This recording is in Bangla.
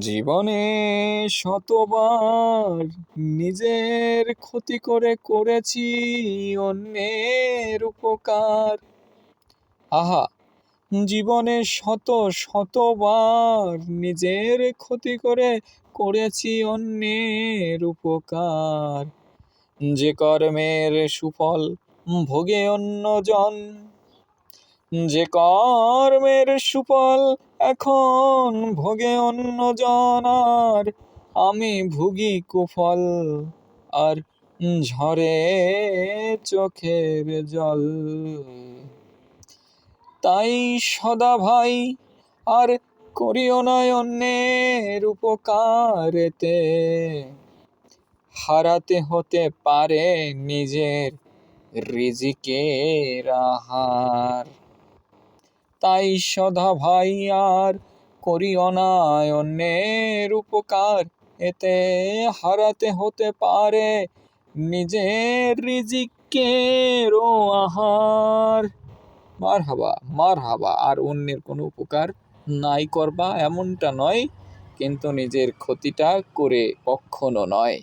জীবনে শতবার নিজের ক্ষতি করে করেছি অন্যের উপকার। আহা, জীবনে শত শতবার নিজের ক্ষতি করে করেছি অন্যের উপকার। যে কর্মের সুফল ভোগে অন্যজন, যে কর্মের সুফল এখন ভোগে অন্যজন আর আমি ভুগি কুফল আর ঝরে চোখের জল। তাই সদা ভাই আর করিও না অন্যের উপকারেতে। হারাতে হতে পারে নিজের রিজিকের আহার। তাই সদা ভাই আর করি না অন্যের উপকার। এতে হারাতে হতে পারে নিজের রিজিকেরও আহার। মার হাবা মার হাবা আর অন্যের কোনো উপকার নাই করবা এমনটা নয়, কিন্তু নিজের ক্ষতিটা করে কখনো নয়।